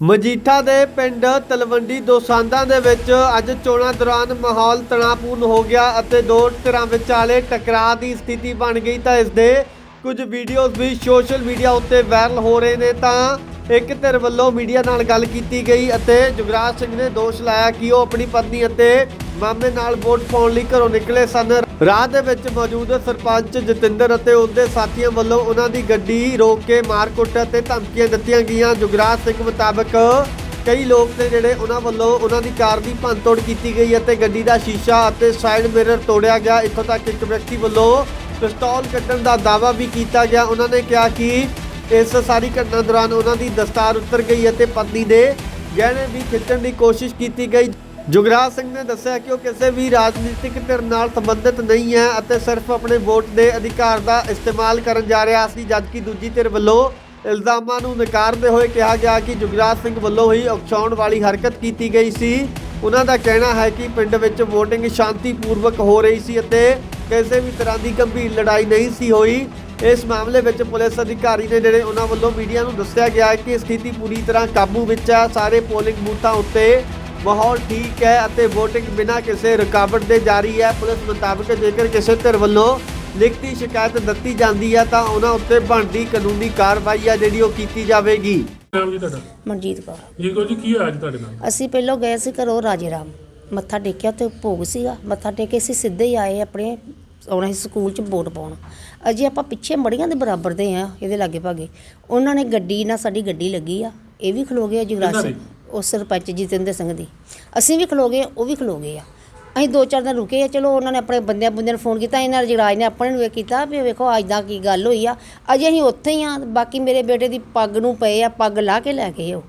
ਮਜੀਠਾ ਦੇ ਪਿੰਡ ਤਲਵੰਡੀ ਦੋਸਾਂਧਾਂ ਦੇ ਵਿੱਚ ਅੱਜ ਚੋਣਾਂ ਦੌਰਾਨ ਮਾਹੌਲ ਤਣਾਅਪੂਰਨ ਹੋ ਗਿਆ ਅਤੇ ਦੋ ਧਿਰਾਂ ਵਿਚਾਲੇ ਟਕਰਾਅ ਦੀ ਸਥਿਤੀ ਬਣ ਗਈ ਤਾਂ ਇਸ ਦੇ ਕੁਝ ਵੀਡੀਓਜ਼ ਵੀ ਸੋਸ਼ਲ ਮੀਡੀਆ ਉੱਤੇ ਵਾਇਰਲ ਹੋ ਰਹੇ ਨੇ ਤਾਂ ਇੱਕ ਧਿਰ ਵੱਲੋਂ ਮੀਡੀਆ ਨਾਲ ਗੱਲ ਕੀਤੀ ਗਈ ਅਤੇ ਜੁਗਰਾਜ ਸਿੰਘ ਨੇ ਦੋਸ਼ ਲਾਇਆ ਕਿ ਉਹ ਆਪਣੀ ਪਤਨੀ ਅਤੇ ਮਾਮੇ ਨਾਲ ਵੋਟ ਪਾਉਣ ਲਈ ਘਰੋਂ ਨਿਕਲੇ ਸਨ। ਰਾਹ ਦੇ ਵਿੱਚ ਮੌਜੂਦ ਸਰਪੰਚ ਜਤਿੰਦਰ ਅਤੇ ਉਹਦੇ ਸਾਥੀਆਂ ਵੱਲੋਂ ਉਹਨਾਂ ਦੀ ਗੱਡੀ ਰੋਕ ਕੇ ਮਾਰ ਕੁੱਟ ਅਤੇ ਧਮਕੀਆਂ ਦਿੱਤੀਆਂ ਗਈਆਂ। ਜੁਗਰਾਜ ਸਿੰਘ ਮੁਤਾਬਕ ਕਈ ਲੋਕ ਨੇ ਜਿਹੜੇ ਉਹਨਾਂ ਵੱਲੋਂ ਉਹਨਾਂ ਦੀ ਕਾਰ ਦੀ ਭੰਨਤੋੜ ਕੀਤੀ ਗਈ ਅਤੇ ਗੱਡੀ ਦਾ ਸ਼ੀਸ਼ਾ ਅਤੇ ਸਾਈਡ ਮਿਰਰ ਤੋੜਿਆ ਗਿਆ। ਇੱਥੋਂ ਤੱਕ ਇੱਕ ਵਿਅਕਤੀ ਵੱਲੋਂ ਪਿਸਤੌਲ ਕੱਢਣ ਦਾ ਦਾਅਵਾ ਵੀ ਕੀਤਾ ਗਿਆ। ਉਹਨਾਂ ਨੇ ਕਿਹਾ ਕਿ ਇਸ ਸਾਰੀ ਘਟਨਾ ਦੌਰਾਨ ਉਹਨਾਂ ਦੀ ਦਸਤਾਰ ਉਤਰ ਗਈ ਅਤੇ ਪਤਨੀ ਦੇ ਗਹਿਣੇ ਵੀ ਖਿੱਚਣ ਦੀ ਕੋਸ਼ਿਸ਼ ਕੀਤੀ ਗਈ। ਜੁਗਰਾਜ ਸਿੰਘ ਨੇ ਦੱਸਿਆ ਕਿ ਉਹ ਕਿਸੇ ਵੀ ਰਾਜਨੀਤਿਕ ਧਿਰ ਨਾਲ ਸੰਬੰਧਿਤ ਨਹੀਂ ਹੈ ਅਤੇ ਸਿਰਫ ਆਪਣੇ ਵੋਟ ਦੇ ਅਧਿਕਾਰ ਦਾ ਇਸਤੇਮਾਲ ਕਰਨ ਜਾ ਰਿਹਾ ਸੀ, ਜਦਕਿ ਦੂਜੀ ਧਿਰ ਵੱਲੋਂ ਇਲਜ਼ਾਮਾਂ ਨੂੰ ਨਕਾਰਦੇ ਹੋਏ ਕਿਹਾ ਗਿਆ ਕਿ ਜੁਗਰਾਜ ਸਿੰਘ ਵੱਲੋਂ ਹੀ ਉਕਸਾਉਣ ਵਾਲੀ ਹਰਕਤ ਕੀਤੀ ਗਈ ਸੀ। ਉਹਨਾਂ ਦਾ ਕਹਿਣਾ ਹੈ ਕਿ ਪਿੰਡ ਵਿੱਚ VOTING ਸ਼ਾਂਤੀਪੂਰਵਕ ਹੋ ਰਹੀ ਸੀ ਅਤੇ ਕਿਸੇ ਵੀ ਤਰ੍ਹਾਂ ਦੀ ਗੰਭੀਰ ਲੜਾਈ ਨਹੀਂ ਸੀ ਹੋਈ। ਇਸ ਮਾਮਲੇ ਵਿੱਚ ਪੁਲਿਸ ਅਧਿਕਾਰੀ ਨੇ ਜਿਹੜੇ ਉਹਨਾਂ ਵੱਲੋਂ ਮੀਡੀਆ ਨੂੰ ਦੱਸਿਆ ਗਿਆ ਹੈ ਕਿ ਸਥਿਤੀ ਪੂਰੀ ਤਰ੍ਹਾਂ ਕਾਬੂ ਵਿੱਚ ਹੈ। ਸਾਰੇ ਪੋਲਿੰਗ ਬੂਥਾਂ ਉੱਤੇ ਮਾਹੌਲ ਠੀਕ ਹੈ ਅਤੇ VOTING ਬਿਨਾਂ ਕਿਸੇ ਰੁਕਾਵਟ ਦੇ ਜਾਰੀ ਹੈ। ਪੁਲਿਸ ਮੁਤਾਬਕ ਜੇਕਰ ਕਿਸੇ ਧਿਰ ਵੱਲੋਂ ਲਿਖਤੀ ਸ਼ਿਕਾਇਤ ਦਿੱਤੀ ਜਾਂਦੀ ਹੈ ਤਾਂ ਉਹਨਾਂ ਉੱਤੇ ਬਣਦੀ ਕਾਨੂੰਨੀ ਕਾਰਵਾਈ ਹੈ ਜਿਹੜੀ ਉਹ ਕੀਤੀ ਜਾਵੇਗੀ। ਨਾਮ ਜੀ ਤੁਹਾਡਾ? ਮਨਜੀਤ ਕੌਰ। ਜੀ ਕੋ ਜੀ ਕੀ ਹੋਇਆ ਅੱਜ ਤੁਹਾਡੇ ਨਾਲ? ਅਸੀਂ ਪਹਿਲਾਂ ਗਏ ਸੀ ਘਰੋਂ ਰਾਜੇ ਰਾਮ। ਮੱਥਾ ਟੇਕਿਆ ਤੇ ਭੋਗ ਸੀਗਾ। ਮੱਥਾ ਟੇਕੇ ਅਸੀਂ ਸਿੱਧੇ ਹੀ ਆਏ ਆਪਣੇ ਆਉਣਾ ਸੀ ਸਕੂਲ ਚ ਵੋਟ ਪਾਉਣ। ਅਜੇ ਆਪਾਂ ਪਿੱਛੇ ਮੜੀਆਂ ਦੇ ਬਰਾਬਰ ਦੇ ਆ ਇਹਦੇ ਲਾਗੇ ਭਾਗੇ। ਉਹਨਾਂ ਨੇ ਗੱਡੀ ਨਾਲ ਸਾਡੀ ਗੱਡੀ ਲੱਗੀ ਆ ਇਹ ਵੀ ਖਲੋ ਗਏ ਆ ਸਿੰਘ ਉਹ ਸਰਪੰਚ ਜਤਿੰਦਰ ਸਿੰਘ ਦੀ। ਅਸੀਂ ਵੀ ਖਲੋ ਗਏ ਉਹ ਵੀ ਖਲੋ ਗਏ ਆ। ਅਸੀਂ ਦੋ ਚਾਰ ਦਿਨ ਰੁਕੇ ਆ ਚਲੋ ਉਹਨਾਂ ਨੇ ਆਪਣੇ ਬੰਦਿਆਂ ਬੰਦਿਆਂ ਨੂੰ ਫੋਨ ਕੀਤਾ ਇਹਨਾਂ ਜਗਰਾਜ ਨੇ ਆਪਣੇ ਨੂੰ ਇਹ ਕੀਤਾ ਵੀ ਵੇਖੋ ਅੱਜ ਦਾ ਕੀ ਗੱਲ ਹੋਈ ਆ। ਅਜੇ ਅਸੀਂ ਉੱਥੇ ਹੀ ਆ ਬਾਕੀ ਮੇਰੇ ਬੇਟੇ ਦੀ ਪੱਗ ਨੂੰ ਪਏ ਆ ਪੱਗ ਲਾ ਕੇ ਲੈ ਗਏ ਉਹ।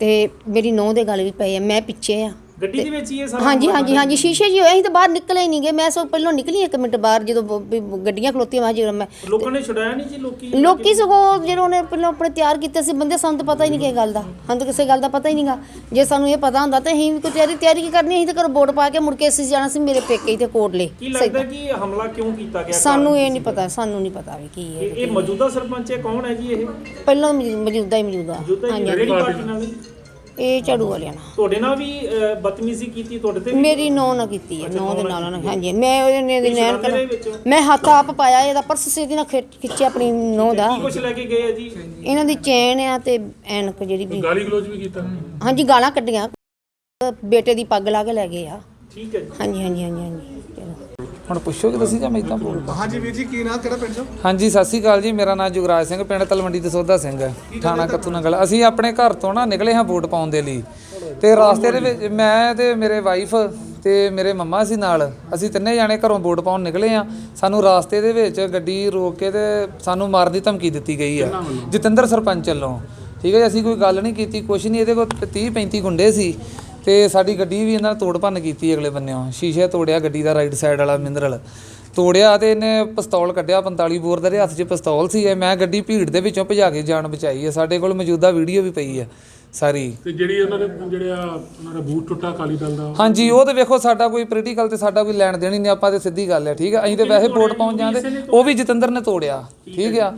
ਤੇ ਮੇਰੀ ਨੌਂ ਦੇ ਗੱਲ ਵੀ ਪਏ ਆ ਮੈਂ ਪਿੱਛੇ ਆ। ਗੱਡੀ ਦੇ ਵਿੱਚ ਹੀ ਇਹ ਸਾਰਾ ਹਾਂਜੀ ਹਾਂਜੀ ਹਾਂਜੀ ਸ਼ੀਸ਼ੇ ਜੀ ਹੋਏ ਅਸੀਂ ਤਾਂ ਬਾਹਰ ਨਿਕਲੇ ਹੀ ਨਹੀਂ ਗਏ ਮੈਂ ਸੋ ਪਹਿਲਾਂ ਨਿਕਲੀ ਇੱਕ ਮਿੰਟ ਬਾਹਰ ਜਦੋਂ ਬ- ਵੀ ਗੱਡੀਆਂ ਖਲੋਤੀਆਂ ਮੈਂ ਜਦੋਂ ਮੈਂ ਲੋਕਾਂ ਨੇ ਛੁਡਾਇਆ ਨਹੀਂ ਜੀ ਲੋਕੀ ਲੋਕੀ ਸਗੋਂ ਜਿਹੜੇ ਉਹਨੇ ਪਹਿਲਾਂ ਆਪਣੇ ਤਿਆਰ ਕੀਤੇ ਸੀ ਬੰਦੇ ਸਾਨੂੰ ਤਾਂ ਪਤਾ ਹੀ ਨਹੀਂ ਕਿਸੇ ਗੱਲ ਦਾ। ਸਾਨੂੰ ਤਾਂ ਕਿਸੇ ਗੱਲ ਦਾ ਪਤਾ ਹੀ ਨਹੀਂਗਾ। ਜੇ ਸਾਨੂੰ ਇਹ ਪਤਾ ਹੁੰਦਾ ਤਾਂ ਅਸੀਂ ਵੀ ਕੋਈ ਤਿਆਰੀ ਤਿਆਰੀ ਕੀ ਕਰਨੀ ਅਸੀਂ ਤਾਂ ਘਰੋਂ ਵੋਟ ਪਾ ਕੇ ਮੁੜ ਕੇ ਅਸੀਂ ਜਾਣਾ ਸੀ ਮੇਰੇ ਪੇਕੇ ਤੇ ਕੋਟਲੇ ਕੀ ਲੱਗਦਾ ਕਿ ਇਹ ਹਮਲਾ ਕਿਉਂ ਕੀਤਾ ਗਿਆ? ਸਾਨੂੰ ਇਹ ਨਹੀਂ ਪਤਾ ਸਾਨੂੰ ਨਹੀਂ ਪਤਾ ਵੀ ਕੀ ਇਹ ਇਹ ਮੌਜੂਦਾ ਸਰਪੰਚ ਹੈ ਕੌਣ ਹੈ ਜੀ ਇਹ? ਪਹਿਲਾਂ ਮੌਜੂ- ਮੌਜੂਦਾ ਹੀ ਮੌਜੂਦਾ। ਮੌਜੂਦਾ ਹਾਂਜੀ ਕਿਹੜੀ ਪਾਰਟੀ ਨਾਲ ਹੈ? ਇਹ ਝਾੜੂ ਵਾਲਿਆਂ ਨਾਲ। ਤੁਹਾਡੇ ਨਾਲ ਵੀ ਅਹ, ਬਦਤਮੀਜ਼ੀ ਕੀਤੀ ਤੁਹਾਡੇ ਤੇ ਵੀ? ਮੇਰੀ ਨੌ ਨਾ ਕੀਤੀ ਹੈ ਨੌ ਦੇ ਨਾਲ ਉਹਨੇ- ਹਾਂਜੀ ਮੈਂ ਉਹਦੇ ਨੇ ਦੀ ਨੈਣ ਵਿੱਚ? ਮੈਂ ਹੱਥ ਆਪ ਪਾਇਆ ਇਹਦਾ ਪਰਸ ਸਿੱਧੀ ਨਾਲ ਖਿੱਚ- ਖਿੱਚਿਆ ਆਪਣੀ ਨੌ ਦਾ। ਕੀ ਕੁਝ ਲੈ ਕੇ ਗਏ ਆ ਜੀ? ਇਹਨਾਂ ਦੀ ਚੈਨ ਆ ਤੇ ਐਨਕ ਜਿਹੜੀ ਵੀ। ਗਾਲੀ ਗਲੋਚ ਵੀ ਕੀਤਾ? ਹਾਂਜੀ ਗਾਲਾਂ ਕੱਢੀਆਂ। ਬੇਟੇ ਦੀ ਪੱਗ ਲਾ ਕੇ ਲੈ ਗਏ ਆ। ਠੀਕ ਹੈ ਜੀ। ਹਾਂਜੀ ਹਾਂਜੀ ਹਾਂਜੀ ਹਾਂਜੀ ਚਲੋ। ਹੁਣ ਪੁੱਛੋਗੇ ਤੁਸੀਂ ਜਾਂ ਮੈਂ ਇਦਾਂ ਬੋਲਦਾ? ਹਾਂਜੀ ਵੀਰ ਜੀ ਕੀ ਨਾਮ ਕਿਹੜਾ ਪਿੰਡ ਚੋਂ? ਹਾਂਜੀ ਸਤਿ ਸ਼੍ਰੀ ਅਕਾਲ ਜੀ ਮੇਰਾ ਨਾਮ ਜੁਗਰਾਜ ਸਿੰਘ ਪਿੰਡ ਤਲਵੰਡੀ ਦਸੌਦਾ ਸਿੰਘ ਥਾਣਾ ਕੱਤੂ ਨਗਲ। ਅਸੀਂ ਆਪਣੇ ਘਰ ਤੋਂ ਨਾ ਨਿਕਲੇ ਹਾਂ ਵੋਟ ਪਾਉਣ ਦੇ ਲਈ। ਤੇ ਰਾਸਤੇ ਦੇ ਵਿੱਚ ਮੈਂ ਤੇ ਮੇਰੇ ਵਾਈਫ ਤੇ ਮੇਰੇ ਮੰਮਾ ਸੀ ਨਾਲ ਅਸੀਂ ਤਿੰਨੇ ਜਾਣੇ ਘਰੋਂ ਵੋਟ ਪਾਉਣ ਨਿਕਲੇ ਆ ਸਾਨੂੰ ਰਾਸਤੇ ਦੇ ਵਿੱਚ ਗੱਡੀ ਰੋਕ ਕੇ ਤੇ ਸਾਨੂੰ ਮਾਰਨ ਦੀ ਧਮਕੀ ਦਿੱਤੀ ਗਈ ਆ ਜਤਿੰਦਰ ਸਰਪੰਚ ਵੱਲੋਂ। ਠੀਕ ਹੈ ਜੀ, ਅਸੀਂ ਕੋਈ ਗੱਲ ਨਹੀਂ ਕੀਤੀ ਕੁਛ ਨਹੀਂ ਇਹਦੇ ਕੋਲ 30 35 ਗੁੰਡੇ ਸੀ। ਤੇ ਸਾਡੀ ਗੱਡੀ ਵੀ ਇਹਨਾਂ ਨੇ ਤੋੜ ਭੰਨ ਕੀਤੀ ਅਗਲੇ ਬੰਨਿਓ। ਸ਼ੀਸ਼ੇ ਤੋੜਿਆ ਗੱਡੀ ਦਾ ਰਾਈਟ ਸਾਈਡ ਵਾਲਾ ਮਿੰਦਰਲ ਤੋੜਿਆ ਤੇ ਇਹਨੇ ਪਿਸਤੌਲ ਕੱਢਿਆ 45 ਬੋਰ ਦਾ ਇਹਦੇ ਹੱਥ 'ਚ ਪਿਸਤੌਲ ਸੀ ਇਹ। ਮੈਂ ਗੱਡੀ ਭੀੜ ਦੇ ਵਿੱਚੋਂ ਭਜਾ ਕੇ ਜਾਨ ਬਚਾਈ ਹੈ। ਸਾਡੇ ਕੋਲ ਮੌਜੂਦਾ ਵੀਡੀਓ ਵੀ ਪਈ ਹੈ ਸਾਰੀ। ਤੇ ਜਿਹੜੀ ਉਹਨਾਂ ਦੇ ਜਿਹੜਾ ਉਹਨਾਂ ਦਾ ਬੂਟ ਟੁੱਟਾ ਅਕਾਲੀ ਦਲ ਦਾ? ਹਾਂਜੀ ਉਹ ਤੇ ਵੇਖੋ ਸਾਡਾ ਕੋਈ ਪੋਲੀਟੀਕਲ ਤੇ ਸਾਡਾ ਕੋਈ ਲੈਣ ਦੇਣ ਹੀ ਨਹੀਂ। ਆਪਾਂ ਤੇ ਸਿੱਧੀ ਗੱਲ ਹੈ ਠੀਕ ਹੈ? ਅਸੀਂ ਤੇ ਵੈਸੇ ਵੋਟ ਪਾਉਣ ਜਾਂਦੇ ਉਹ ਵੀ ਜਤਿੰਦਰ ਨੇ ਤੋੜਿਆ ਠੀਕ ਆ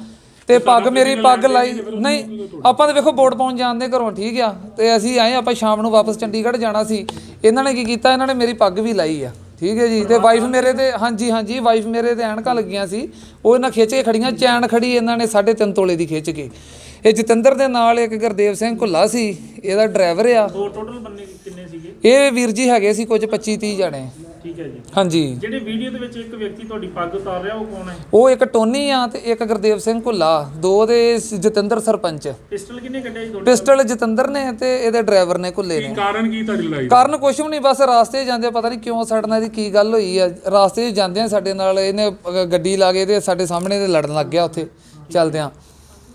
ਤੇ ਪੱਗ ਮੇਰੀ ਪੱਗ ਲਾਈ। ਨਹੀਂ ਆਪਾਂ ਤੇ ਵੇਖੋ ਵੋਟ ਪਾਉਣ ਜਾਂਦੇ ਘਰੋਂ ਠੀਕ ਆ। ਤੇ ਅਸੀਂ ਆਏ ਆਪਾਂ ਸ਼ਾਮ ਨੂੰ ਵਾਪਸ ਚੰਡੀਗੜ੍ਹ ਜਾਣਾ ਸੀ। ਇਹਨਾਂ ਨੇ ਕੀ ਕੀਤਾ? ਇਹਨਾਂ ਨੇ ਮੇਰੀ ਪੱਗ ਵੀ ਲਾਈ ਆ ਠੀਕ ਹੈ ਜੀ। ਤੇ ਵਾਈਫ ਮੇਰੇ ਤੇ ਹਾਂਜੀ ਹਾਂਜੀ ਵਾਈਫ ਮੇਰੇ ਤੇ ਐਨਕਾਂ ਲੱਗੀਆਂ ਸੀ। ਉਹ ਇਹਨਾਂ ਖਿੱਚ ਕੇ ਖੜੀਆਂ ਚੈਨ ਖੜੀ ਇਹਨਾਂ ਨੇ 3.5 ਤੋਲੇ ਦੀ ਖਿੱਚ ਕੇ। ਇਹ ਜਤਿੰਦਰ ਦੇ ਨਾਲ ਇੱਕ ਗੁਰਦੇਵ ਸਿੰਘ ਘੁੱਲਾ ਸੀ ਇਹਦਾ ਡਰਾਈਵਰ ਆ। ਦੋ ਟੋਟਲ ਬੰਨੇ ਕਿੰਨੇ ਸੀਗੇ? ਇਹ ਵੀਰ ਜੀ ਹੈਗੇ ਸੀ ਕੁਝ 25 30 ਜਣੇ। ਠੀਕ ਹੈ ਜੀ। ਹਾਂਜੀ। ਜਿਹੜੇ ਵੀਡੀਓ ਦੇ ਵਿੱਚ ਇੱਕ ਵਿਅਕਤੀ ਤੁਹਾਡੀ ਪੱਗ ਉਤਾਰ ਰਿਹਾ ਉਹ ਕੌਣ ਹੈ? ਉਹ ਇੱਕ ਟੋਨੀ ਆ ਤੇ ਇੱਕ ਗੁਰਦੇਵ ਸਿੰਘ ਘੁੱਲਾ। ਦੋ ਦੇ ਸ- ਜਤਿੰਦਰ ਸਰਪੰਚ। ਪਿਸਟਲ ਕਿੰਨੇ ਕੱਢਿਆ ਜੀ ਤੁਹਾਡੇ ਪਿਸਟਲ ਜਤਿੰਦਰ ਨੇ ਤੇ ਇਹਦੇ ਡਰਾਈਵਰ ਨੇ ਘੁੱਲੇ ਨੇ। ਕਾਰਨ ਕੀ ਤੁਹਾਡੀ ਲੜਾਈ ਦਾ? ਕਾਰਨ ਕੁਛ ਵੀ ਨਹੀਂ ਬਸ ਰਾਸਤੇ 'ਚ ਜਾਂਦੇ ਪਤਾ ਨਹੀਂ ਕਿਉਂ ਸਾਡੇ ਨਾਲ ਇਹਦੀ ਕੀ ਗੱਲ ਹੋਈ ਆ। ਰਾਸਤੇ 'ਚ ਜਾਂਦਿਆਂ ਸਾਡੇ ਨਾਲ ਇਹਨੇ ਗੱਡੀ ਲਾ ਕੇ ਤੇ ਸਾਡੇ ਸਾਹਮਣੇ ਤੇ ਲੜਨ ਲੱਗ ਗਿਆ ਉੱਥੇ। ਚੱਲਦਿਆਂ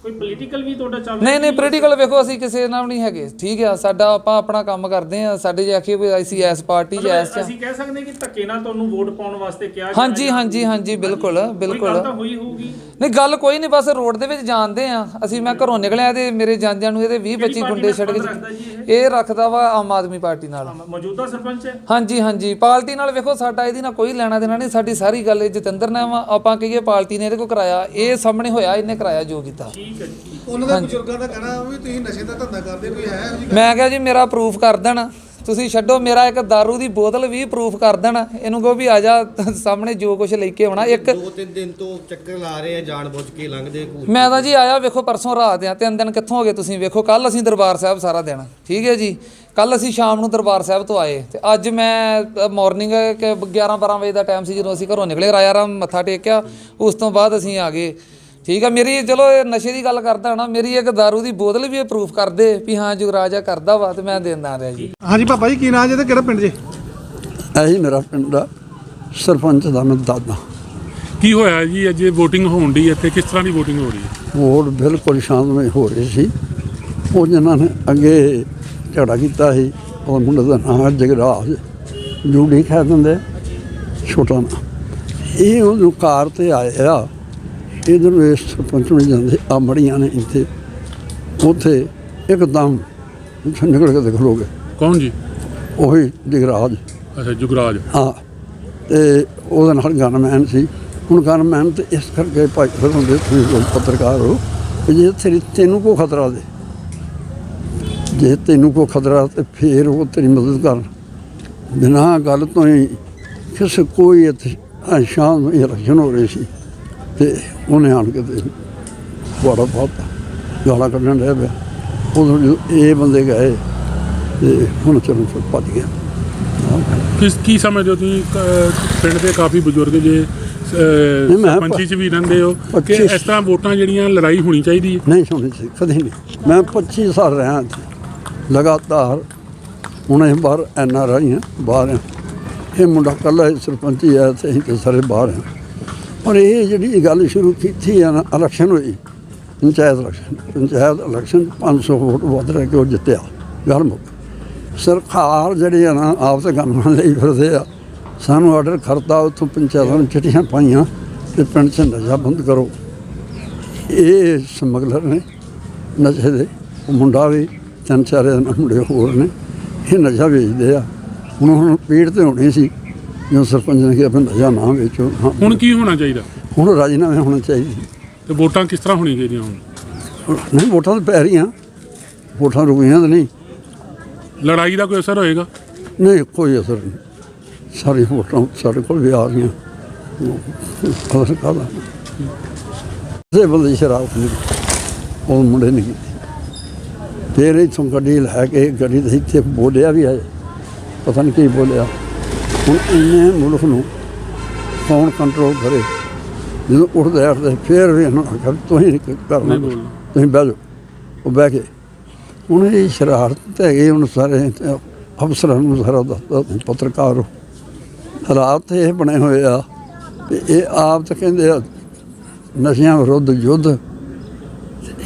ਕੋਈ ਪੋਲੀਟੀਕਲ ਵੀ ਤੁਹਾਡਾ ਚੱਲ ਨਹੀਂ ਨਹੀਂ ਪੋਲੀਟੀਕਲ ਵੇਖੋ ਅਸੀਂ ਕਿਸੇ ਨਾਲ ਨਹੀਂ ਹੈਗੇ। ਠੀਕ ਆ ਸਾਡਾ ਆਪਾਂ ਆਪਣਾ ਕੰਮ ਕਰਦੇ ਆ ਸਾਡੇ ਜੇ ਆਖੀਏ ਕੋਈ ਅਸੀਂ ਐਸ ਪਾਰਟੀ ਐਸ 'ਚ ਅਸੀਂ ਕਹਿ ਸਕਦੇ ਕਿ ਧੱਕੇ ਨਾਲ ਤੁਹਾਨੂੰ ਵੋਟ ਪਾਉਣ ਵਾਸਤੇ ਕਿਹਾ ਹਾਂਜੀ ਹਾਂਜੀ ਹਾਂਜੀ ਬਿਲਕੁਲ ਬਿਲਕੁਲ ਗੱਲ ਤਾਂ ਹੋਈ ਹੋਊਗੀ। ਨਹੀਂ ਗੱਲ ਕੋਈ ਨਹੀਂ ਬਸ ਰੋਡ ਦੇ ਵਿੱਚ ਜਾਂਦੇ ਆ ਅਸੀਂ ਮੈਂ ਘਰੋਂ ਨਿਕਲਿਆ ਤੇ ਮੇਰੇ ਜਾਂਦਿਆਂ ਨੂੰ ਇਹਦੇ 20 25 ਗੁੰਡੇ ਛੱਡ ਕੇ ਰੱਖਦਾ ਜੀ ਇਹ? ਰੱਖਦਾ ਵਾ ਆਮ ਆਦਮੀ ਪਾਰਟੀ ਨਾਲ। ਮੌਜੂਦਾ ਸਰਪੰਚ? ਹੈ ਹਾਂਜੀ ਹਾਂਜੀ ਪਾਰਟੀ ਨਾਲ ਵੇਖੋ ਸਾਡਾ ਇਹਦੀ ਨਾਲ ਕੋਈ ਲੈਣਾ ਦੇਣਾ ਨਹੀਂ। ਸਾਡੀ ਸਾਰੀ ਗੱਲ ਜਤਿੰਦਰ ਨਾਲ ਵਾ। ਆਪਾਂ ਕਹੀਏ ਪਾਰਟੀ ਨੇ ਇਹਦੇ ਕੋ ਕਰਾਇਆ ਇਹ ਸਾਹਮਣੇ ਹੋਇਆ ਇਹਨੇ ਕਰਾਇਆ ਜੋ ਕੀਤਾ। ਠੀਕ ਹੈ ਜੀ ਉਹਨਾਂ ਦੇ ਬਜ਼ੁਰਗਾਂ ਦਾ ਕਹਿਣਾ ਵੀ ਤੁਸੀਂ ਨਸ਼ੇ ਦਾ ਧੰਦਾ ਕਰਦੇ ਕੋਈ ਹੈ ਇਹੋ ਜਿਹੀ ਮੈਂ ਕਿਹਾ ਜੀ ਮੇਰਾ ਪ੍ਰੂਫ ਕਰ ਦੇਣ। ਤੁਸੀਂ ਛੱਡੋ ਮੇਰਾ ਇੱਕ दारू ਦੀ ਬੋਤਲ ਵੀ ਪ੍ਰੂਫ ਕਰ ਦੇਣ। ਇਹਨੂੰ ਕਹੋ ਵੀ ਆ ਜਾ ਸਾਹਮਣੇ ਜੋ ਕੁਝ ਲੈ ਕੇ ਆਉਣਾ। ਇੱਕ ਦੋ ਤਿੰਨ ਦਿਨ ਤੋਂ ਚੱਕਰ ਲਾ ਰਹੇ ਆ ਜਾਣ ਬੁੱਝ ਕੇ ਲੰਘਦੇ ਘੂਰ ਮੈਂ ਤਾਂ ਜੀ ਆਇਆ ਵੇਖੋ ਪਰਸੋਂ ਰਾਤ ਆ ਤਿੰਨ ਦਿਨ ਕਿੱਥੋਂ ਹੋ ਗਏ ਤੁਸੀਂ ਵੇਖੋ। ਕੱਲ ਅਸੀਂ ਦਰਬਾਰ ਸਾਹਿਬ ਸਾਰਾ ਦਿਨ ਠੀਕ ਹੈ ਜੀ? ਕੱਲ ਅਸੀਂ ਸ਼ਾਮ ਨੂੰ ਦਰਬਾਰ ਸਾਹਿਬ ਤੋਂ ਆਏ। ਤੇ ਅੱਜ ਮੈਂ ਮਾਰਨਿੰਗ 11 12 ਵਜੇ ਦਾ ਟਾਈਮ ਸੀ ਜਦੋਂ ਅਸੀਂ ਘਰੋਂ ਨਿਕਲੇ ਰਾਜਾ ਰਾਮ ਮੱਥਾ ਟੇਕਿਆ। ਉਸ ਤੋਂ ਬਾਅਦ ਅਸੀਂ ਆ ਗਏ। ਠੀਕ ਆ ਮੇਰੀ ਚਲੋ ਇਹ ਨਸ਼ੇ ਦੀ ਗੱਲ ਕਰਦਾ ਨਾ ਮੇਰੀ ਇੱਕ दारू ਦੀ ਬੋਤਲ ਵੀ ਪ੍ਰੂਫ ਕਰਦੇ ਵੀ ਹਾਂ ਜੁਗਰਾਜ ਆ ਕਰਦਾ ਵਾ ਤੇ ਮੈਂ ਦੇਂਦਾ ਰਿਹਾ ਜੀ। ਹਾਂਜੀ ਪਾਪਾ ਜੀ ਕੀ ਨਾਂ ਜੇ ਤੇ ਕਿਹੜਾ ਪਿੰਡ ਜੇ? ਇਹੀ ਮੇਰਾ ਪਿੰਡ ਦਾ ਸਰਪੰਚ ਦਾ ਮੈਂ ਦਾਦਾ। ਕੀ ਹੋਇਆ ਜੀ ਅੱਜ VOTING ਹੋਣ ਦੀ ਇੱਥੇ? ਕਿਸ ਤਰ੍ਹਾਂ ਦੀ VOTING ਹੋ ਰਹੀ ਹੈ? ਵੋਟ ਬਿਲਕੁਲ ਸ਼ਾਂਤਮਈ ਹੋ ਰਹੀ ਸੀ। ਉਹ ਜਿਨ੍ਹਾਂ ਨੇ ਅੱਗੇ ਝਗੜਾ ਕੀਤਾ ਸੀ ਉਹ ਮੁੰਡੇ ਦਾ ਨਾਮ ਜਗਰਾਜ ਜੂੜੀ ਕਹਿ ਦਿੰਦੇ ਛੋਟਾ ਨਾ। ਇਹ ਉਹਨੂੰ ਕਾਰ ਤੇ ਆਇਆ। ਇਧਰ ਇਸ ਸਰਪੰਚ ਨੂੰ ਜਾਂਦੇ ਆ ਮੜੀਆਂ ਨੇ ਇੱਥੇ। ਉੱਥੇ ਇੱਕਦਮ ਉੱਥੋਂ ਨਿਕਲ ਕੇ ਦੇਖ ਲੋਗੇ ਕੌਣ ਜੀ? ਉਹੀ ਜਗਰਾਜ। ਅੱਛਾ ਜੁਗਰਾਜ। ਹਾਂ ਤੇ ਉਹਦੇ ਨਾਲ ਗਨਮੈਨ ਸੀ। ਹੁਣ ਗਨਮੈਨ ਤੇ ਇਸ ਕਰਕੇ ਭਾਈ ਫਿਰ ਹੁੰਦੇ ਤੁਸੀਂ ਪੱਤਰਕਾਰ ਹੋ ਕਿ ਜੇ ਤੇਰੀ ਤੈਨੂੰ ਕੋ ਖਤਰਾ ਦੇ। ਜੇ ਤੈਨੂੰ ਕੋ ਖਤਰਾ ਤੇ ਫੇਰ ਉਹ ਤੇਰੀ ਮਦਦ ਕਰਨ। ਬਿਨਾਂ ਗੱਲ ਤੋਂ ਹੀ ਕਿਸੇ ਕੋਈ ਇੱਥੇ ਸ਼ਾਮ ਨੂੰ ਇਲੈਕਸ਼ਨ ਹੋ ਰਹੀ ਸੀ। ਤੇ ਉਹਨੇ ਆਣ ਕੇ ਤੇ ਬੜਾ ਬਹੁਤ ਗਾਲਾਂ ਕੱਢਣ ਰਿਹਾ ਪਿਆ। ਉਦੋਂ ਇਹ ਬੰਦੇ ਗਏ ਤੇ ਹੁਣ ਚਲੋ ਫਿਰ ਭੱਜ ਗਿਆ ਕਿਸ ਕੀ ਸਮਝਦੇ ਹੋ ਤੁਸੀਂ? ਕ- ਪਿੰਡ ਦੇ ਕਾਫੀ ਬਜ਼ੁਰਗ ਜੇ ਅਹ, ਨਹੀਂ, ਮੈਂ ਸਰਪੰਚੀ ਚ ਵੀ ਰਹਿੰਦੇ ਹੋ। ਕਿ ਪੱਚੀ- ਇਸ ਤਰ੍ਹਾਂ ਵੋਟਾਂ ਜਿਹੜੀਆਂ ਲੜਾਈ ਹੋਣੀ ਚਾਹੀਦੀ ਹੈ? ਨਹੀਂ ਸੁਣੀ ਸੀ ਕਦੇ ਨਹੀਂ। ਮੈਂ 25 ਸਾਲ ਰਿਹਾ ਇੱਥੇ। ਲਗਾਤਾਰ ਹੁਣ ਅਸੀਂ ਬਾਹਰ ਐਨ ਆਰ ਆਈ ਹਾਂ ਬਾਹਰ ਹਾਂ। ਇਹ ਮੁੰਡਾ ਕੱਲਾ ਸਰਪੰਚੀ ਹੈ ਤੇ ਅਸੀਂ ਤੇ ਸਾਰੇ ਬਾਹਰ ਹਾਂ। ਪਰ ਇਹ ਜਿਹੜੀ ਗੱਲ ਸ਼ੁਰੂ ਕੀਤੀ ਆ ਨਾ ਇਲੈਕਸ਼ਨ ਹੋਈ, ਪੰਚਾਇਤ ਇਲੈਕਸ਼ਨ ਪੰਚਾਇਤ ਇਲੈਕਸ਼ਨ 'ਚ 500 ਵੋਟ ਵੱਧ ਰਹਿ ਕੇ ਉਹ ਜਿੱਤਿਆ ਗੱਲ ਮੁੱਕ ਸਰਕਾਰ ਜਿਹੜੀ ਆ ਨਾ, ਆਪ ਤੇ ਗਨਮਨ ਲਈ ਫਿਰਦੇ ਆ। ਸਾਨੂੰ ਆਰਡਰ ਕਰਤਾ ਉੱਥੋਂ ਪੰਚਾਇਤਾਂ ਨੂੰ ਚਿੱਠੀਆਂ ਪਾਈਆਂ ਤੇ ਪਿੰਡ 'ਚ ਨਸ਼ਾ ਬੰਦ ਕਰੋ। ਇਹ ਸਮਗਲਰ ਨੇ, ਨਸ਼ੇ ਦੇ ਮੁੰਡਾ ਵੀ, ਤਿੰਨ ਚਾਰ ਮੁੰਡੇ ਹੋਰ ਨੇ, ਇਹ ਨਸ਼ਾ ਵੇਚਦੇ ਆ। ਹੁਣ ਹੁਣ ਪੀੜ ਤੇ ਹੋਣੀ ਸੀ। ਜੋ ਸਰਪੰਚ ਨੇ ਕਿਹਾ ਨਸ਼ਾ ਨਾ ਵੇਚੋ ਹਾਂ। ਹੁਣ ਕੀ ਹੋਣਾ ਚਾਹੀਦਾ? ਹੁਣ ਰਾਜੀਨਾਮੇ ਹੋਣਾ ਚਾਹੀਦੇ। ਤੇ ਵੋਟਾਂ ਕਿਸ ਤਰ੍ਹਾਂ ਹੋਣੀਆਂ ਚਾਹੀਦੀਆਂ ਹੁਣ? ਨਹੀਂ ਵੋਟਾਂ ਤਾਂ ਪੈ ਰਹੀਆਂ। ਵੋਟਾਂ ਰੁਕੀਆਂ ਤਾਂ ਨਹੀਂ। ਲੜਾਈ ਦਾ ਕੋਈ ਅਸਰ ਹੋਏਗਾ? ਨਹੀਂ ਕੋਈ ਅਸਰ ਨਹੀਂ। ਸਾਰੀ ਵੋਟਾਂ ਸਾਡੇ ਕੋਲ ਵੀ ਆ ਰਹੀਆਂ। ਅਸਰ ਕਾਹਦਾ? ਇਹ ਬੰਦੇ ਦੀ ਸ਼ਰਾਬ ਨਹੀਂ। ਉਹ ਮੁੰਡੇ ਨੇ ਕੀਤੀ ਫਿਰ ਇੱਥੋਂ ਗੱਡੀ ਲੈ ਕੇ ਗੱਡੀ ਦੇ ਇੱਥੇ ਬੋਲਿਆ ਵੀ ਹੈ। ਪਤਾ ਨਹੀਂ ਕੀ ਬੋਲਿਆ। ਹੁਣ ਇੰਨੇ ਮੁਲਕ ਨੂੰ ਕੌਣ ਕੰਟਰੋਲ ਕਰੇ ਜਦੋਂ ਉੱਠਦੇ ਉੱਠਦੇ ਫਿਰ ਵੀ ਇਹਨਾਂ ਨੂੰ ਵੀ ਤੁਸੀਂ ਨਹੀਂ ਕਰਨਾ। ਤੁਸੀਂ ਬਹਿ ਜਾਓ ਉਹ ਬਹਿ ਗਏ ਹੁਣ ਇਹ ਸ਼ਰਾਰਤ ਹੈਗੇ ਹੁਣ ਸਾਰੇ ਅਫਸਰਾਂ ਨੂੰ ਸਾਰਾ ਦੱਸਦਾ ਪੱਤਰਕਾਰ ਹਾਲਾਤ ਇਹ ਬਣੇ ਹੋਏ ਆ ਤੇ ਇਹ ਆਪ ਤਾਂ ਕਹਿੰਦੇ ਆ ਨਸ਼ਿਆਂ ਵਿਰੁੱਧ ਯੁੱਧ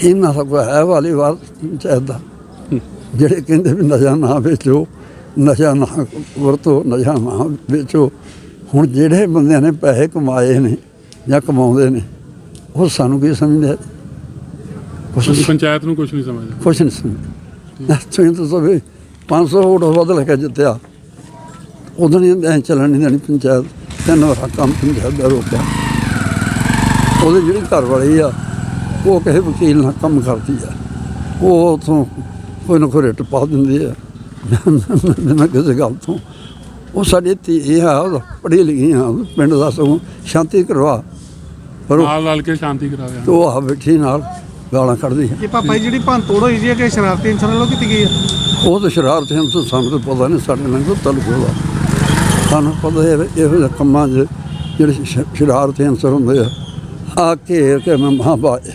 ਇਹਨਾਂ ਦਾ ਕੋਈ ਹੈ ਵਾਲੀ ਵਾਰ ਚਾਹੀਦਾ। ਜਿਹੜੇ ਕਹਿੰਦੇ ਵੀ ਨਸ਼ਾ ਨਾ ਵੇਚੋ ਨਸ਼ਾ ਨਾ ਵਰਤੋ ਨਸ਼ਾ ਨਾ ਵੇਚੋ। ਹੁਣ ਜਿਹੜੇ ਬੰਦਿਆਂ ਨੇ ਪੈਸੇ ਕਮਾਏ ਨੇ ਜਾਂ ਕਮਾਉਂਦੇ ਨੇ ਉਹ ਸਾਨੂੰ ਕੀ ਸਮਝਦੇ ਕੁਛ ਤੁਸੀਂ ਪੰਚਾਇਤ ਨੂੰ ਕੁਝ ਨਹੀਂ ਸਮਝਦੇ? ਕੁਛ ਨਹੀਂ ਸਮਝਦੇ। ਤੁਸੀਂ ਤਾਂ ਸਭ 500 ਵੋਟ ਵੱਧ ਲੈ ਕੇ ਜਿੱਤਿਆ। ਉਦੋਂ ਨਹੀਂ ਐਂ ਚੱਲਣ ਨਹੀਂ ਦੇਣੀ ਪੰਚਾਇਤ। ਤਿੰਨ ਵਾਰ ਕੰਮ ਪੰਚਾਇਤ ਦਾ ਰੋਕਿਆ। ਉਹਦੇ ਜਿਹੜੀ ਘਰ ਵਾਲੀ ਆ ਉਹ ਕਿਸੇ ਵਕੀਲ ਨਾਲ ਕੰਮ ਕਰਦੀ ਆ। ਉਹ ਉਥੋਂ ਕੋਈ ਨਾ ਕੋਈ ਰੇਟ ਪਾ ਦਿੰਦੀ ਆ। ਮੈਂ ਕਿਸੇ ਗੱਲ ਤੋਂ। ਉਹ ਸਾਡੇ ਧੀ ਇਹ ਆ ਉਹ ਪੜ੍ਹੀ ਲਿਖੀ ਆ ਪਿੰਡ ਦਾ ਸਗੋਂ ਸ਼ਾਂਤੀ ਕਰਵਾ। ਪਰ ਉਹ- ਨਾਲ ਨਾਲ ਕੇ ਸ਼ਾਂਤੀ ਕਰਾਵੇ ਉਹ ਆ ਬੈਠੀ ਨਾਲ ਗਾਲਾਂ ਕੱਢਦੀ ਆ ਇਹ ਪਾਪਾ ਜੀ ਜਿਹੜੀ ਭੰਨ ਤੋੜ ਹੋਈ ਜੀ ਇਹ ਕਿ ਸ਼ਰਾਰਤੀ ਇਨਸਾਨਾਂ ਵੱਲੋਂ ਕੀਤੀ ਗਈ ਹੈ? ਉਹ ਤਾਂ ਸ਼ਰਾਰਤ ਹਨ ਤੋਂ ਸਾਨੂੰ ਤਾਂ ਪਤਾ ਨਹੀਂ ਸਾਡੇ ਨਾਲ ਕੋਈ ਤਲਕ ਸਾਨੂੰ ਪਤਾ ਹੈ ਵੀ ਇਹੋ ਜਿਹੇ ਕੰਮਾਂ 'ਚ ਜਿਹੜੇ ਸ਼- ਸ਼ਰਾਰਤੀ ਅੰਸਰ ਹੁੰਦੇ ਆ ਆ ਘੇਰ ਕੇ ਮੈਂ ਮਹਾਬਾਜ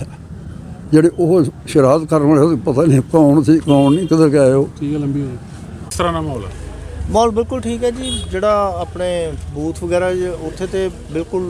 ਜਿਹੜੇ ਉਹ ਸ਼ਰਾਰਤ ਕਰਨ ਵਾਲੇ ਉਹਨੂੰ ਪਤਾ ਨਹੀਂ ਕੌਣ ਸੀ ਕੌਣ ਨਹੀਂ ਕਿੱਧਰ ਗਏ ਉਹ। ਠੀਕ ਹੈ ਲੰਬੀ ਹੋ ਗਈ ਇਸ ਤਰ੍ਹਾਂ ਦਾ ਮਾਹੌਲ ਹੈ ਮਾਹੌਲ ਬਿਲਕੁਲ ਠੀਕ ਹੈ ਜੀ। ਜਿਹੜਾ ਆਪਣੇ ਬੂਥ ਵਗੈਰਾ ਜ- ਉੱਥੇ ਤੇ ਬਿਲਕੁਲ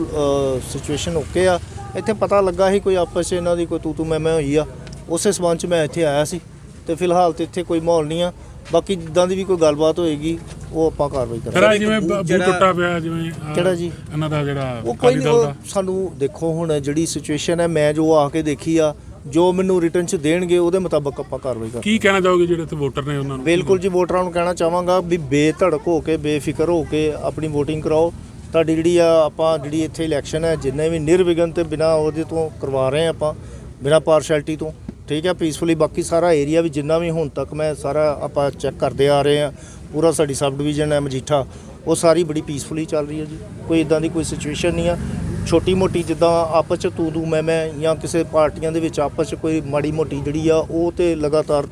ਸਿਚੁਏਸ਼ਨ ਓਕੇ ਆ। ਇੱਥੇ ਪਤਾ ਲੱਗਾ ਸੀ ਕੋਈ ਆਪਸ 'ਚ ਇਹਨਾਂ ਦੀ ਕੋਈ ਤੂ ਤੂ ਮੈਂ ਮੈਂ ਹੋਈ ਆ। ਉਸੇ ਸਬੰਧ 'ਚ ਮੈਂ ਇੱਥੇ ਆਇਆ ਸੀ ਤੇ ਫਿਲਹਾਲ ਤੇ ਇੱਥੇ ਕੋਈ ਮਾਹੌਲ ਨਹੀਂ ਆ। ਬਾਕੀ ਜਿੱਦਾਂ ਦੀ ਵੀ ਕੋਈ ਗੱਲਬਾਤ ਹੋਏਗੀ ਉਹ ਆਪਾਂ ਕਾਰਵਾਈ ਫਿਰ ਕਰਾਂਗੇ ਆਹ ਜਿਵੇਂ ਬ- ਬੂਟ ਟੁੱਟਾ ਪਿਆ ਜਿਵੇਂ ਆਹ ਕਿਹੜਾ ਜੀ? ਇਹਨਾਂ ਦਾ ਜਿਹੜਾ ਉਹ ਕੋਈ ਅਕਾਲੀ ਨਹੀਂ ਦਲ ਉਹ ਦਾ। ਸਾਨੂੰ ਦੇਖੋ ਹੁਣ ਜਿਹੜੀ ਸਿਚੁਏਸ਼ਨ ਹੈ ਮੈਂ ਜੋ ਆ ਕੇ ਦੇਖੀ ਆ ਜੋ ਮੈਨੂੰ ਰਿਟਰਨ 'ਚ ਦੇਣਗੇ ਉਹਦੇ ਮੁਤਾਬਕ ਆਪਾਂ ਕਾਰਵਾਈ ਕਰਾਂਗੇ। ਕੀ ਕਹਿਣਾ ਚਾਹੋਗੇ ਜਿਹੜੇ ਇੱਥੇ ਵੋਟਰ ਨੇ ਉਹਨਾਂ ਨੂੰ? ਬਿਲਕੁਲ ਜੀ ਵੋਟਰਾਂ ਨੂੰ ਕਹਿਣਾ ਚਾਹਾਂਗਾ ਵੀ ਬੇਧੜਕ ਹੋ ਕੇ ਬੇਫਿਕਰ ਹੋ ਕੇ ਆਪਣੀ VOTING ਕਰਾਓ। ਤੁਹਾਡੀ ਜਿਹੜੀ ਆ ਆਪਾਂ ਜਿਹੜੀ ਇੱਥੇ ਇਲੈਕਸ਼ਨ ਹੈ ਜਿੰਨੇ ਵੀ ਨਿਰਵਿਘਨ ਤੇ ਬਿਨਾ ਉਹਦੇ ਤੋਂ ਕਰਵਾ ਰਹੇ ਹਾਂ ਆਪਾਂ ਬਿਨਾ ਪਾਰਸ਼ੈਲਿਟੀ ਤੋਂ ਠੀਕ ਹੈ ਪੀਸਫੁਲੀ ਬਾਕੀ ਸਾਰਾ ਏਰੀਆ ਵੀ ਜਿੰਨਾ ਵੀ ਹੁਣ ਤੱਕ ਮੈਂ ਸਾਰਾ ਆਪਾਂ ਚੈੱਕ ਕਰਦੇ ਆ ਰਹੇ ਆ ਪੂਰਾ ਸਾਡੀ ਸਬ ਡਿਵੀਜ਼ਨ ਹੈ ਮਜੀਠਾ ਉਹ ਸਾਰੀ ਬੜੀ ਪੀਸਫੁਲੀ ਚੱਲ ਰਹੀ ਹੈ ਜੀ। ਕੋਈ ਇਦਾਂ ਦੀ ਕੋਈ ਸਿਚੁਏਸ਼ਨ ਨਹੀਂ ਆ। ਛੋਟੀ ਮੋਟੀ ਜਿੱਦਾਂ ਆਪਸ ਚ ਤੂੰ ਤੂੰ ਮੈਂ ਮੈਂ ਜਾਂ ਕਿਸੇ ਪਾਰਟੀਆਂ ਦੇ ਵਿੱਚ ਆਪਸ ਚ ਕੋਈ ਮਾੜੀ ਮੋਟੀ ਜਿਹੜੀ ਆ ਉਹ ਤੇ ਲਗਾਤਾਰ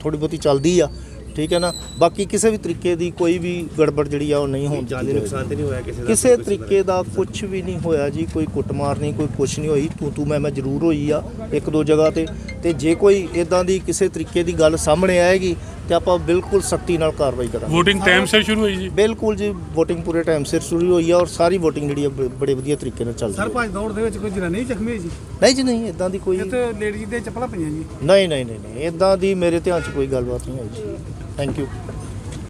ਥੋੜੀ ਬਹੁਤੀ ਚੱਲਦੀ ਆ ਠੀਕ ਹੈ ਨਾ? ਬਾਕੀ ਕਿਸੇ ਵੀ ਤਰੀਕੇ ਦੀ ਕੋਈ ਵੀ ਗੜਬੜ ਜਿਹੜੀ ਆ ਉਹ ਨਹੀਂ ਹੋਣ ਜਾਨੀ ਨੁਕਸਾਨ ਤੇ ਨਹੀਂ ਹੋਇਆ ਕਿਸੇ ਦਾ ਕਿਸੇ ਤਰੀਕੇ ਦਾ ਕੁਝ ਵੀ ਨਹੀਂ ਹੋਇਆ ਜੀ ਕੋਈ ਕੁੱਟਮਾਰ ਨਹੀਂ ਕੋਈ ਕੁਛ ਨਹੀਂ ਹੋਈ ਤੂੰ ਤੂੰ ਮੈਂ ਮੈਂ ਜ਼ਰੂਰ ਹੋਈ ਆ ਇੱਕ ਦੋ ਜਗ੍ਹਾ ਤੇ। ਤੇ ਜੇ ਕੋਈ ਇਦਾਂ ਦੀ ਕਿਸੇ ਤਰੀਕੇ ਦੀ ਗੱਲ ਸਾਹਮਣੇ ਆਏਗੀ ਤੇ ਆਪਾਂ ਬਿਲਕੁਲ ਸਖਤੀ ਨਾਲ ਕਾਰਵਾਈ ਕਰਾਂਗੇ। ਵੋਟਿੰਗ ਟਾਈਮ ਸਿਰ ਸ਼ੁਰੂ ਹੋਈ ਜੀ? ਬਿਲਕੁਲ ਜੀ VOTING ਪੂਰੇ ਟਾਈਮ ਸਿਰ ਸ਼ੁਰੂ ਹੋਈ ਆ ਔਰ ਸਾਰੀ VOTING ਜਿਹੜੀ ਬ- ਬੜੇ ਵਧੀਆ ਤਰੀਕੇ ਨਾਲ ਚੱਲ ਰਹੀ ਸਰ ਹੈ ਭੱਜ ਦੌੜ ਦੇ ਵਿੱਚ ਕੋਈ ਜਨਾਨੀ ਜ਼ਖਮੀ ਹੋਈ ਜੀ ਨਹੀਂ ਜੀ ਨਹੀਂ ਇਦਾਂ ਦੀ ਕੋਈ ਇੱਥੇ ਲੇਡੀਜ਼ ਦੇ ਚੱਪਲਾਂ ਪਈਆਂ ਜੀ। ਨਹੀਂ ਨਹੀਂ ਨਹੀਂ ਨਹੀਂ ਇਦਾਂ ਦੀ ਮੇਰੇ ਧਿਆਨ 'ਚ ਕੋਈ ਗੱਲਬਾਤ ਨਹੀਂ ਹੋਈ ਜੀ। Thank you